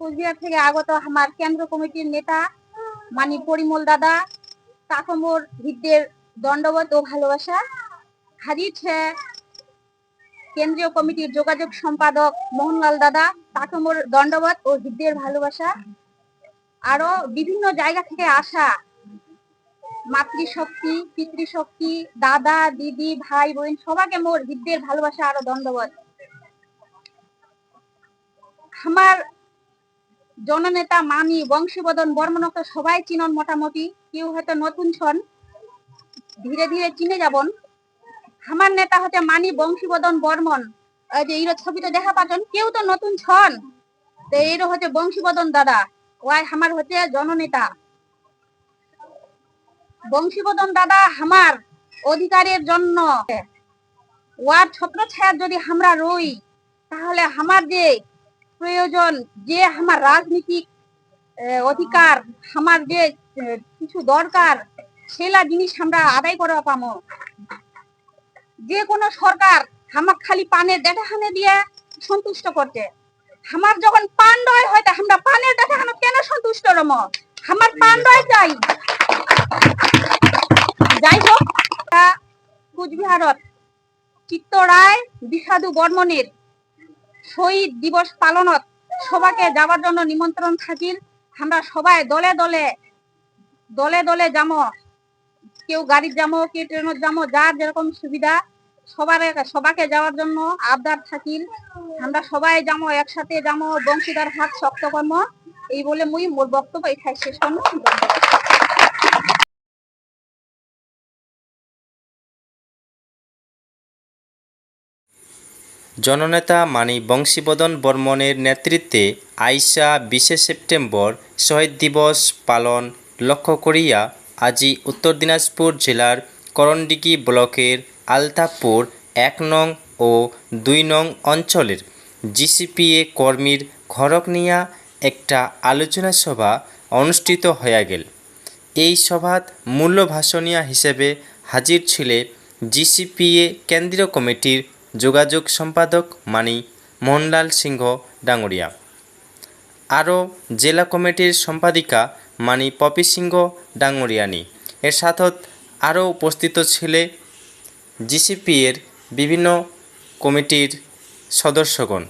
কোচবিহার থেকে আগত আমার কেন্দ্র কমিটির নেতা মানি পরিমল দাদা তাকমর হিদ্দের দণ্ডবত ও ভালোবাসা, হাজির কেন্দ্রীয় কমিটির যোগাযোগ সম্পাদক মোহনলাল দাদা তাকমর দণ্ডবত ও হিদ্দের ভালোবাসা আরও বিভিন্ন জায়গা থেকে আসা মাতৃশক্তি, পিতৃশক্তি, দাদা, দিদি, ভাই, বোন সবাকে মোর হৃদয়ের ভালোবাসা আরও দণ্ডবত আমার জননেতা মামি বংশীবদন বর্মনকে সবাই চিনন মোটামুটি। কেউ হয়তো নতুন ছন। ধীরে ধীরে চিনে যাবন। আমার নেতা হচ্ছে মানি বংশীবদন বর্মন। যে এইর ছবিটা দেখা পাচ্ছেন? কেউ তো নতুন ছন। তো এইর হচ্ছে বংশীবদন দাদা। ওয়াই আমার হচ্ছে জননেতা। বংশীবদন দাদা আমার অধিকারের জন্য। ওয়ার ছত্র ছায়ার যদি আমরা রই, তাহলে আমার যে প্রয়োজন যে আমার রাজনীতিক অধিকার আমার যে কিছু দরকার, সেলা জিনিস আমরা আদায় করা পামো। যে কোনো সরকার আমার খালি পানের দেখাখানে দিয়ে সন্তুষ্ট করছে। আমার যখন পান দয় হয় আমরা পানের দেখাখানে কেন সন্তুষ্ট রম? আমার পান দয় চাই। যাই হোক কুচবিহারত চিত্ত রায় বিষাদু বর্মনের শহীদ দিবস পালনত সবাকে যাওয়ার জন্য নিমন্ত্রণ থাকিল। আমরা সবাই দলে দলে দলে দলে যাব কেউ গাড়ির যাব কেউ ট্রেনের যাব যার যেরকম সুবিধা, সবার, সবাকে যাওয়ার জন্য আবদার থাকিল। আমরা সবাই যাব একসাথে যাব বংশীদার হাত শক্ত কর্ম এই বলে মুই মোর বক্তব্য এখানে শেষ করব জননেতা মানি বংশীবদন বর্মনের নেতৃত্বে আইসা বিশে সেপ্টেম্বর শহীদ দিবস পালন লক্ষ্য করিয়া আজি উত্তর দিনাজপুর জেলার করণডিগি ব্লকের আলতাপুর এক নং ও দুই নং অঞ্চলের জিসিপিএ কর্মীর ঘরক নিয়া একটা আলোচনা সভা অনুষ্ঠিত হয়ে গেল। এই সভাত মূল্য ভাষণীয় হিসেবে হাজির ছিলে জিসিপিএ কেন্দ্রীয় কমিটির যোগাযোগ সম্পাদক মানি মোহনলাল সিংহ, ডাঙ্গরিয়া। আরও জেলা কমিটির সম্পাদিকা মানি পপি সিংহ, ডাঙ্গরিয়ানি। এর সাথত আরও উপস্থিত ছিলে জিসিপিএর বিভিন্ন কমিটির সদস্যগণ।